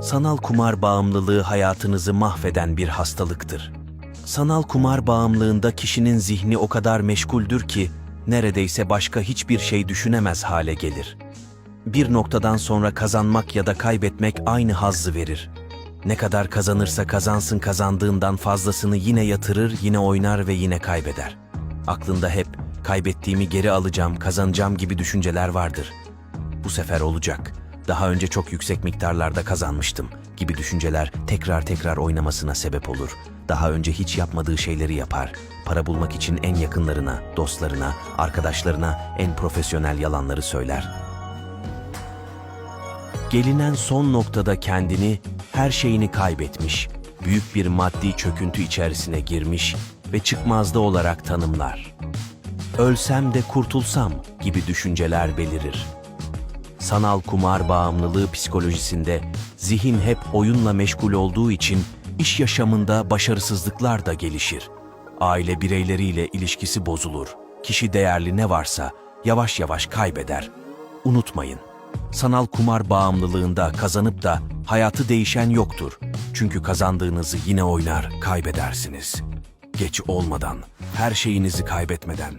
Sanal kumar bağımlılığı hayatınızı mahveden bir hastalıktır. Sanal kumar bağımlılığında kişinin zihni o kadar meşguldür ki neredeyse başka hiçbir şey düşünemez hale gelir. Bir noktadan sonra kazanmak ya da kaybetmek aynı hazzı verir. Ne kadar kazanırsa kazansın kazandığından fazlasını yine yatırır, yine oynar ve yine kaybeder. Aklında hep kaybettiğimi geri alacağım, kazanacağım gibi düşünceler vardır. Bu sefer olacak. Daha önce çok yüksek miktarlarda kazanmıştım gibi düşünceler tekrar tekrar oynamasına sebep olur. Daha önce hiç yapmadığı şeyleri yapar. Para bulmak için en yakınlarına, dostlarına, arkadaşlarına en profesyonel yalanları söyler. Gelinen son noktada kendini, her şeyini kaybetmiş, büyük bir maddi çöküntü içerisine girmiş ve çıkmazda olarak tanımlar. Ölsem de kurtulsam gibi düşünceler belirir. Sanal kumar bağımlılığı psikolojisinde zihin hep oyunla meşgul olduğu için iş yaşamında başarısızlıklar da gelişir. Aile bireyleriyle ilişkisi bozulur. Kişi değerli ne varsa yavaş yavaş kaybeder. Unutmayın, sanal kumar bağımlılığında kazanıp da hayatı değişen yoktur. Çünkü kazandığınızı yine oynar, kaybedersiniz. Geç olmadan, her şeyinizi kaybetmeden